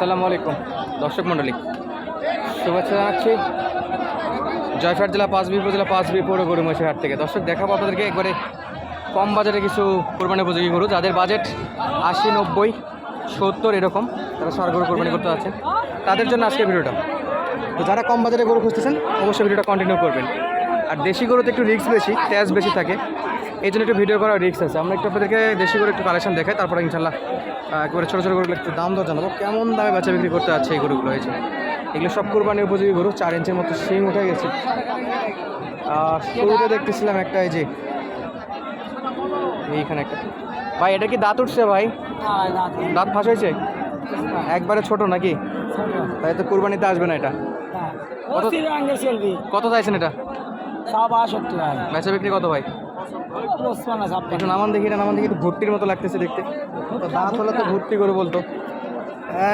আসসালামু আলাইকুম। দর্শক মণ্ডলী, শুভেচ্ছা জানাচ্ছি জয়ফাট জেলা পাঁচবি উপজেলা পাঁচবি পৌর গরু মহিষের হাট থেকে। দর্শক, দেখাবো আপনাদেরকে একবারে কম বাজারে কিছু কোরবানি উপযোগী গরু, যাদের বাজেট আশি, নব্বই, সত্তর এরকম, তারা সার গরু কোরবানি করতে আছেন তাদের জন্য আজকে ভিডিওটা। তো যারা কম বাজারে গরু খুঁজতেছেন, অবশ্যই ভিডিওটা কন্টিনিউ করবেন। আর দেশি গরুতে একটু রিস্ক বেশি, তেজ বেশি থাকে। এই জন্য একটু ভিডিও করার রিস্ক আছে। আমরা একটু আপনাদেরকে দেশি করে একটু কালেকশন দেখাই তারপরে ইনশাল্লাহ একেবারে ছোটো ছোটো গরুগুলো একটু দাম দর জানাব। কেমন দামে বেচা বিক্রি করতে আছে এই গরুগুলো? হয়েছে এগুলো সব কোরবানির উপযোগী গরু চার ইঞ্চের মতো শিং উঠে গেছে। শুরুতে দেখতেছিলাম একটা এই যে এইখানে একটা। ভাই এটা কি দাঁত উঠছে ভাই? দাঁত ফাঁস হয়েছে? একবারে ছোট নাকি? তাই তো কুরবানিতে আসবে না এটা। কত কত চাইছেন এটা? বেচা বিক্রি কত ভাই? একটু নামান দেখি না নামান দেখি একটু ভর্তির মতো লাগতেছে দেখতে। তো দাঁত হলে তো ভর্তি করে বলতো।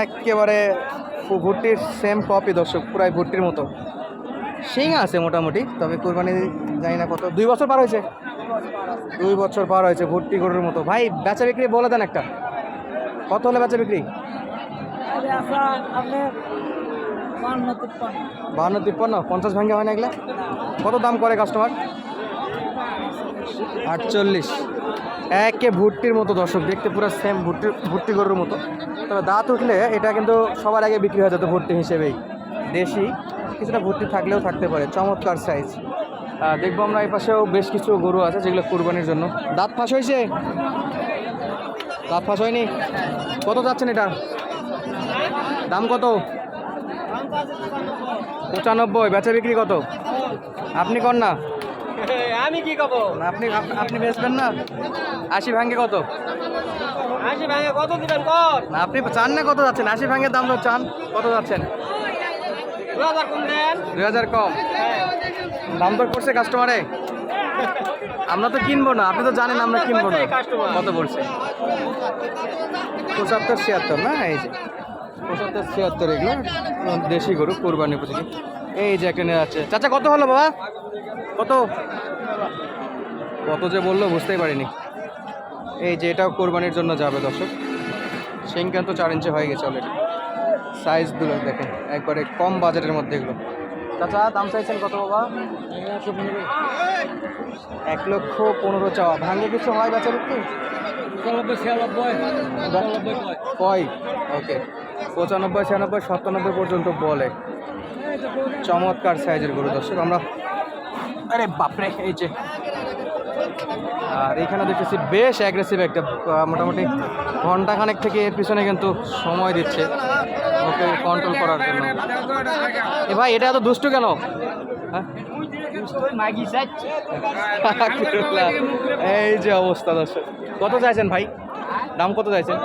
একেবারে ভর্তির সেম কপি দর্শক পুরাই ভর্তির মতো। শিং আছে মোটামুটি তবে কোরবানি জানি না কত। দুই বছর পার হয়েছে। দুই বছর পার হয়েছে ভর্তি গরুর মতো। ভাই বেচা বিক্রি বলে দেন একটা। কত হলে বেচা বিক্রি? বাহান্ন তিপ্পান্ন। পঞ্চাশ ভাঙ্গে হয় না এগুলা? কত দাম করে কাস্টমার আটচল্লিশ। একে ভুট্টির মতো দর্শক, দেখতে পুরো সেম ভুট্টি ভুট্টি গরুর মতো। তবে দাঁত উঠলে এটা কিন্তু সবার আগে বিক্রি হয়ে যেত ভুট্টি হিসেবেই। দেশি, কিছুটা ভুট্টি থাকলেও থাকতে পারে, চমৎকার সাইজ দেখব আমরা এই পাশেও বেশ কিছু গরু আছে যেগুলো কুরবানির জন্য। দাঁত ফাঁস হয়েছে? দাঁত ফাঁস হয়নি? কত যাচ্ছেন এটা? দাম কত? পঁচানব্বই। বেচা বিক্রি কত? আপনি কর না। আমি কি কব? আপনি আপনি বেচবেন না? আশি ভাঙ্গে কত? আশি ভাঙে কত দিবেন? কর। না আপনি চান না কত যাচ্ছেন? আশি ভাঙ্গের দাম তো চান। কত যাচ্ছেন? দু হাজার কম দেন? দুই হাজার কম। দাম দর করছে কাস্টমারে আমরা তো কিনবো না আপনি তো জানেন আমরা কিনবো না। কত বলছে? পঁচাত্তর ছিয়াত্তর না? এই যে। পঁচাত্তর ছিয়াত্তর এগুলো দেশি গরু কোরবানি উপযোগী। এই যে একটা নিয়ে যাচ্ছে। চাচা কত হলো বাবা? কত? কত যে বলল বুঝতেই পারিনি। এই যে এটাও কোরবানির জন্য যাবে দর্শক। সেঙ্কান তো চার ইঞ্চি হয়ে গেছে অলরেডি সাইজগুলো দেখেন একবারে কম বাজেটের মধ্যে এগুলো। চাচা দাম চাইছেন কত বাবা? এক লক্ষ পনেরো চাওয়া। ভাঙ্গে কিছু হয় বেচা বিক্রি কয়? ওকে। পঁচানব্বই ছিয়ানব্বই সাতানব্বই পর্যন্ত বলে। চমৎকার সাইজের গরু দর্শক। আমরা আরে বাপরে, এই যে। আর এখানে দেখতেছি বেশ অ্যাগ্রেসিভ একটা মোটামুটি ঘন্টাখানেক থেকে এর পিছনে কিন্তু সময় দিচ্ছে ওকে কন্ট্রোল করার জন্য। এ ভাই, এটা এত দুষ্টু কেন? হ্যাঁ? এই যে অবস্থা দর্শক। কত চাইছেন ভাই? দাম কত চাইছেন?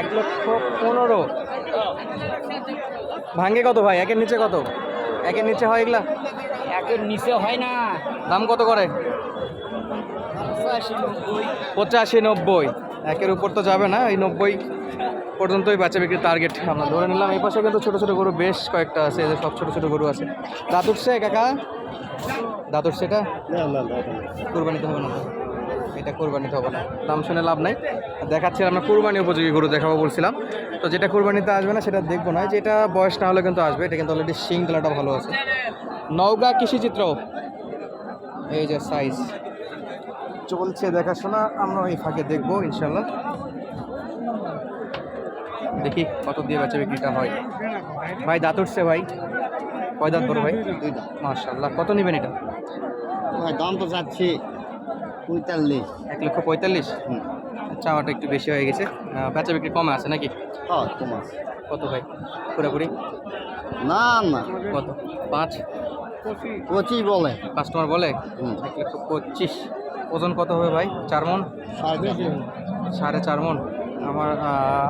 এক লক্ষ পনেরো। ভাঙ্গে কত ভাই? একের নিচে কত? একের নিচে হয় এগুলা? একের নিচে হয় না। দাম কত করে? পঁচাশি নব্বই। একের উপর তো যাবে না এই নব্বই পর্যন্তই বাচ্চা বিক্রির টার্গেট আমরা ধরে নিলাম এই পাশে কিন্তু ছোটো ছোটো গরু বেশ কয়েকটা আছে এদের সব ছোটো ছোটো গরু আছে। দাঁত উঠছে কাকা? দাঁত উঠছে এটা? কোরবানিতে হবে না। এটা কোরবানিতে হবে না। দাম শুনে লাভ নাই। দেখাচ্ছিলাম আমরা কোরবানি উপযোগী গরু দেখাবো বলছিলাম। তো যেটা কোরবানিতে আসবে না সেটা দেখব না। যেটা বয়স না হলে কিন্তু আসবে। এটা কিন্তু অলরেডি শিং খেলাটা ভালো আছে। নওগাঁ কৃষিচিত্র। এই যে সাইজ চলছে দেখাশোনা আমরা এই ফাঁকে দেখব ইনশাল্লাহ দেখি কত দিয়ে বেচা বিক্রিটা হয়। ভাই দাঁত উঠছে ভাই। কয় দাঁত বড় ভাই? মার্শাল্লাহ কত নেবেন এটা? দাম তো চাচ্ছি পঁয়তাল্লিশ। এক লক্ষ পঁয়তাল্লিশ? চাওয়াটা একটু বেশি হয়ে গেছে। বেচা বিক্রি কমে আছে নাকি? হ্যাঁ তোমার কত ভাই? পুরোপুরি? না না। কত? পাঁচ? পঁচিশ বলে। কাস্টমার বলে। এক লক্ষ পঁচিশ। ওজন কত হবে ভাই? চার মন? সাড়ে সাড়ে চার মন। আমার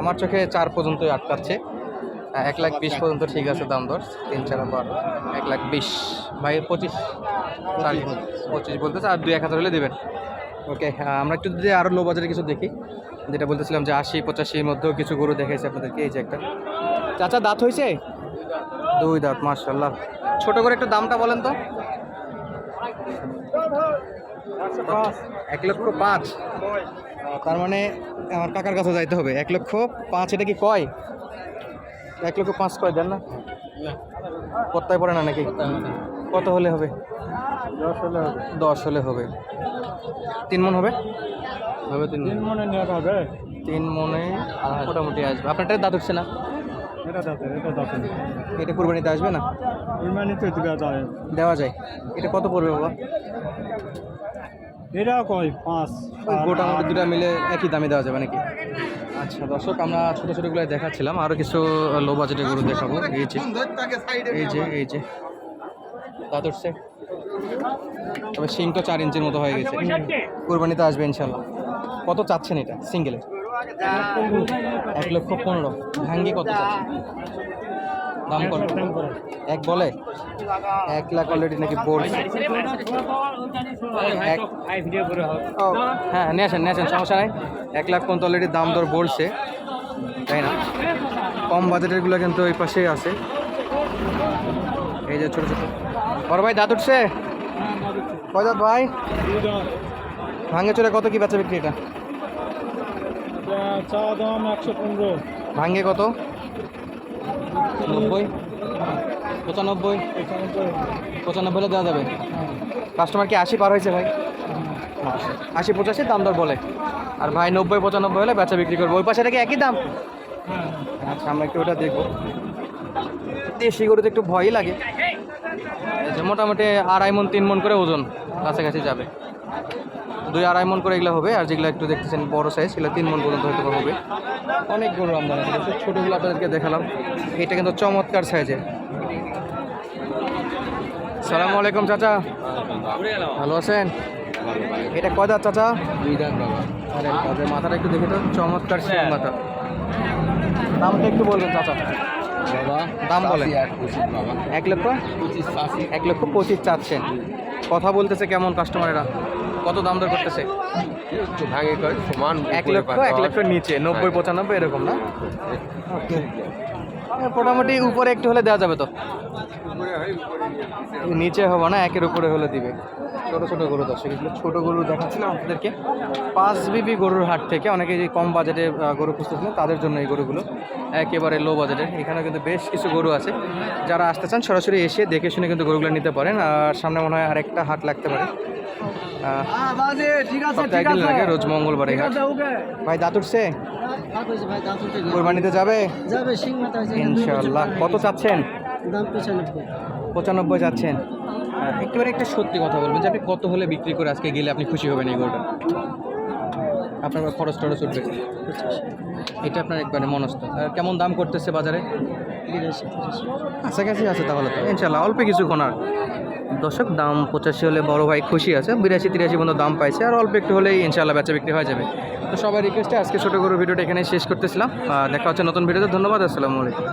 আমার চোখে চার পর্যন্তই আটকাচ্ছে। এক লাখ বিশ পর্যন্ত ঠিক আছে দাম দর। তিন চার বার এক লাখ বিশ। ভাই পঁচিশ? পঁচিশ বলতেছে। আর দুই এক হাজার হলে দেবেন। ওকে আমরা একটু যদি আরও লো বাজারে কিছু দেখি। যেটা বলতেছিলাম যে আশি পঁচাশির মধ্যেও কিছু গরু দেখেছি আপনাদেরকে এই যে একটা। চাচা দাঁত হয়েছে দুই দাঁত মার্শাল্লাহ ছোট করে একটু দামটা বলেন তো। এক লক্ষ পাঁচ। তার মানে আমার কাকার কাছে যাইতে হবে। এক লক্ষ পাঁচ এটা কি কয়? এক লক্ষ পাঁচ কয় দেন না? কত্তায় পড়ে না নাকি? কত হলে হবে? দশ হলে হবে। দশ হলে হবে। তিন মন হবে? হবে তিন মনে নেওয়া হবে তিন মনে মোটামুটি আসবে। আপনারটা উঠছে না এটা দাঁতে এটা দাঁতে এটা কুরবানিতে আসবে না? ইমানি তো যায়। দেওয়া যায়। এটা কত পড়বে বাবা? এটা কয়? পাঁচ। গোটা মোটা দুটা মিলে একই দামে দেওয়া যাবে নাকি? আচ্ছা দর্শক আমরা ছোটো ছোটোগুলো দেখাচ্ছিলাম। আরও কিছু লো বাজেটের গরু দেখাবো। এই যে এই যে এই যে। দাঁত উঠছে তবে শিং তো চার ইঞ্চির মতো হয়ে গেছে। কোরবানিতে আসবে ইনশাল্লাহ। কত চাচ্ছেন এটা? সিঙ্গেলে এক লক্ষ পনেরো। ভাঙ্গি কত দাম কত? এক বলে? এক লাখ অলরেডি নাকি হ্যাঁ নিয়ে আসেন নিয়ে আসেন, সমস্যা নাই। এক লাখ পর্যন্ত অলরেডি দাম দর বলছে। তাই না? কম বাজেটেরগুলো কিন্তু ওই পাশেই আছে। এই যে ছোটো ছোটো। বড় ভাই, দাঁত উঠছে? কয় ভাই? ভাঙে চোরে কত কি বেচা বিক্রি এটা? চা দাম একশো পনেরো। ভাঙ্গে কত? নব্বই। পঁচানব্বই। পঁচানব্বই হলে দেওয়া যাবে। কাস্টমার কি আশি পার হয়েছে ভাই? আশি পঁচাশি দাম দর বলে। আর ভাই নব্বই পঁচানব্বই হলে বেচা বিক্রি করব। ওই পাশে কি একই দাম? আচ্ছা আমরা একটু ওটা দেখব। দেশি গরুতে একটু ভয়ই লাগে। মোটামুটি আড়াই মন তিন মন করে ওজন কাছাকাছি যাবে। দুই আড়াই মন করে এগুলো হবে আর যেগুলো একটু দেখতেছেন বড় সাইজ সেগুলো তিন মন পর্যন্ত হয়তো হবে। অনেক গরু আমদানি আছে ছোটোগুলো আপনাদেরকে দেখালাম। এটা কিন্তু চমৎকার সাইজের সালামু আলাইকুম চাচা। ভালো আছেন? এটা কয় দাঁত চাচা? দুই দাঁত বাবা। আরে তাদের মাথাটা একটু দেখে তো চমৎকার শিং মাথা। দামটা একটু বলবেন চাচা। বাবা দাম বলেন। এক লক্ষ? পঁচিশ এক লক্ষ পঁচিশ চাচ্ছেন। কথা বলতেছে কেমন কাস্টমারেরা কত দাম দর করতেছে? একটু ভাঙে কয় সমান এক লক্ষ এক লক্ষের নিচে নব্বই পঁচানব্বই এরকম না? মোটামুটি উপরে একটু হলে দেওয়া যাবে তো। নিচে হবে না একের উপরে হলে দিবে। ছোটো ছোটো গরু দর্শক এগুলো ছোটো গরু দেখাচ্ছিলাম আপনাদেরকে। পাঁচ বিবি গরুর হাট থেকে অনেকে যে কম বাজেটে গরু খুঁজতেছিলেন তাদের জন্য এই গরুগুলো একেবারে লো বাজেটের এখানে কিন্তু বেশ কিছু গরু আছে। যারা আসতে চান সরাসরি এসে দেখে শুনে কিন্তু গরুগুলো নিতে পারেন। আর সামনে মনে হয় আরেকটা হাট লাগতে পারে। সপ্তাহে একদিন লাগে রোজ মঙ্গলবার ভাই দাঁত উঠছে? কোরবানিতে যাবে? ইনশাল্লাহ কত চাচ্ছেন? পঁচানব্বই। একেবারে একটা সত্যি কথা বলবেন যে আপনি কত হলে বিক্রি করে আজকে গেলে আপনি খুশি হবেন এই গরুটা? আপনার খরচ টরচ উঠবে। এটা আপনার একবারে মনস্থ। কেমন দাম করতেছে বাজারে? কাছাকাছি আছে তাহলে তো। ইনশাল্লাহ অল্প কিছু আর। দর্শক, দাম পঁচাশি হলে বড় ভাই খুশি আছে, বিরাশি তিরাশি পর্যন্ত দাম পাইছে, আর অল্প একটু হলেই ইনশাল্লাহ বেচা বিক্রি হয়ে যাবে। তো সবাই রিকোয়েস্টে আজকে ছোটো করে ভিডিওটা এখানে শেষ করতেছিলাম দেখা হচ্ছে নতুন ভিডিওতে, ধন্যবাদ, আসসালামু আলাইকুম।